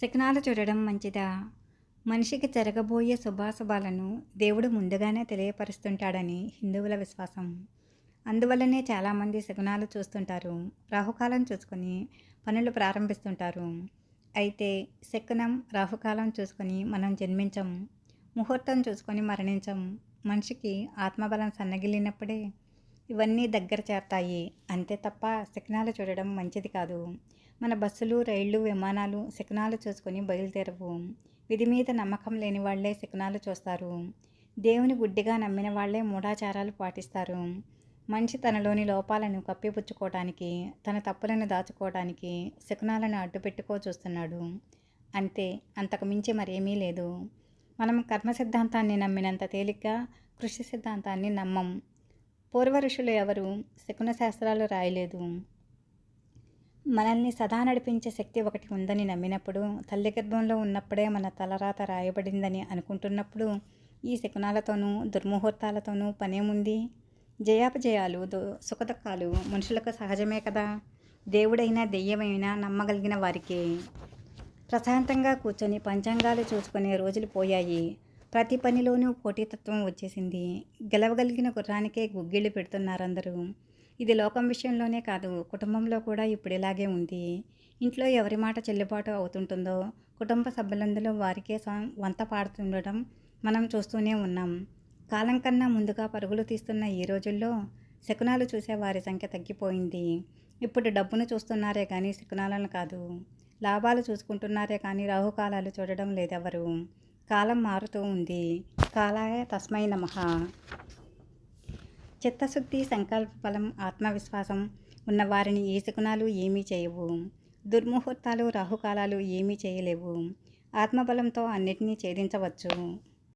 శకునాలు చూడడం మంచిదా? మనిషికి జరగబోయే శుభాశుభాలను దేవుడు ముందుగానే తెలియపరుస్తుంటాడని హిందువుల విశ్వాసం. అందువల్లనే చాలామంది శకునాలు చూస్తుంటారు రాహుకాలం చూసుకొని పనులు ప్రారంభిస్తుంటారు. అయితే శకునం రాహుకాలం చూసుకొని మనం జన్మించం ముహూర్తం చూసుకొని మరణించం మనిషికి ఆత్మబలం సన్నగిల్లినప్పుడే ఇవన్నీ దగ్గర చేరతాయి. అంతే తప్ప శకనాలు చూడడం మంచిది కాదు. మన బస్సులు రైళ్ళు విమానాలు శకనాలు చూసుకొని బయలుదేరవు. విధి మీద నమ్మకం లేని వాళ్ళే శకనాలు చూస్తారు. దేవుని గుడ్డిగా నమ్మిన వాళ్ళే మూఢాచారాలు పాటిస్తారు. మనిషి తనలోని లోపాలను కప్పిపుచ్చుకోవడానికి తన తప్పులను దాచుకోవడానికి శకునాలను అడ్డుపెట్టుకో చూస్తున్నాడు. అంతే అంతకు మించి మరేమీ లేదు. మనం కర్మ సిద్ధాంతాన్ని నమ్మినంత తేలిగ్గా కృషి సిద్ధాంతాన్ని నమ్మం. పూర్వఋషులు ఎవరు? శకున శాస్త్రాలు రాయలేదు. మనల్ని సదా నడిపించే శక్తి ఒకటి ఉందని నమ్మినప్పుడు తల్లి గర్భంలో ఉన్నప్పుడే మన తలరాత రాయబడిందని అనుకుంటున్నప్పుడు ఈ శకునాలతోనూ దుర్ముహూర్తాలతోనూ పనేముంది జయాపజయాలు దు సుఖదుఖాలు మనుషులకు సహజమే కదా? దేవుడైనా దెయ్యమైనా నమ్మగలిగిన వారికి. ప్రశాంతంగా కూర్చొని పంచాంగాలు చూసుకునే రోజులు పోయాయి. ప్రతి పనిలోనూ పోటీతత్వం వచ్చేసింది. గెలవగలిగిన గుర్రానికే గుగ్గిళ్ళు పెడుతున్నారు అందరూ ఇది లోకం విషయంలోనే కాదు కుటుంబంలో కూడా ఇప్పుడు ఇలాగే ఉంది. ఇంట్లో ఎవరి మాట చెల్లుబాటు అవుతుంటుందో కుటుంబ సభ్యులందరూ వారికే వంత పాడుతుండటం మనం చూస్తూనే ఉన్నాం. కాలం కన్నా ముందుగా పరుగులు తీస్తున్న ఈ రోజుల్లో శకునాలు చూసే వారి సంఖ్య తగ్గిపోయింది. ఇప్పుడు డబ్బును చూస్తున్నారే కానీ శకునాలను కాదు. లాభాలు చూసుకుంటున్నారే కానీ రాహుకాలాలు చూడడం లేదెవరు. కాలం మారుతూ ఉంది. కాలాయ తస్మై నమః. చిత్తశుద్ధి సంకల్ప బలం ఆత్మవిశ్వాసం ఉన్న వారిని ఏ శకునాలు ఏమీ చేయవు. దుర్ముహూర్తాలు రాహుకాలాలు ఏమీ చేయలేవు. ఆత్మబలంతో అన్నిటినీ ఛేదించవచ్చు.